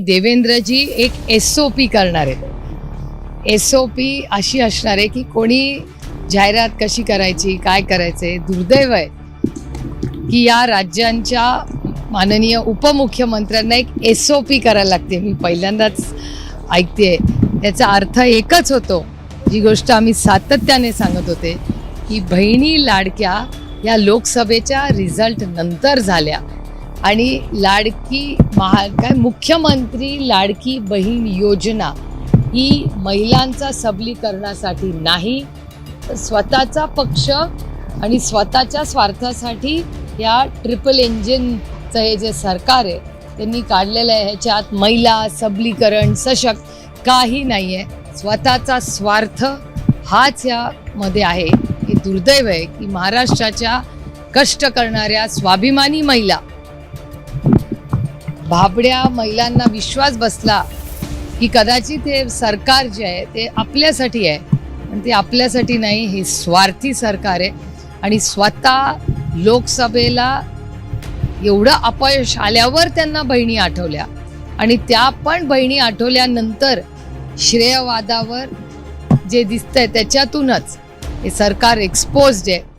देवेंद्रजी एक S O P करणार. आहेत एस ओ पी अशी असणार आहे की कोणी जाहिरात कशी करायची काय करायचे दुर्दैव आहे. की या राज्यांच्या माननीय उपमुख्यमंत्र्यांना एक एस ओ पी करायला लागते. मी पहिल्यांदाच ऐकते त्याचा अर्थ एकच होतो. जी गोष्ट आम्ही सातत्याने सांगत होते की बहिणी लाडक्या या लोकसभेच्या रिझल्ट नंतर झाल्या. आणि लाडकी महा काय मुख्यमंत्री लाडकी बहीण योजना ही महिलांचा सबलीकरणासाठी नाही तर स्वतःचा पक्ष आणि स्वतःच्या स्वार्थासाठी या ट्रिपल इंजिनचं हे जे सरकार आहे त्यांनी काढलेलं आहे. ह्याच्यात महिला सबलीकरण सशक्त काही नाही आहे स्वतःचा स्वार्थ हाच यामध्ये आहे. हे दुर्दैव आहे की महाराष्ट्राच्या कष्ट करणाऱ्या स्वाभिमानी महिला भाबड्या महिलांना विश्वास बसला की कदाचित हे सरकार जे आहे ते आपल्यासाठी आहे. पण ते आपल्यासाठी नाही हे स्वार्थी सरकार आहे. आणि स्वतः लोकसभेला एवढं अपयश आल्यावर त्यांना बहिणी आठवल्या. आणि त्या पण बहिणी आठवल्यानंतर श्रेयवादावर जे दिसतंय त्याच्यातूनच हे सरकार एक्सपोज्ड आहे.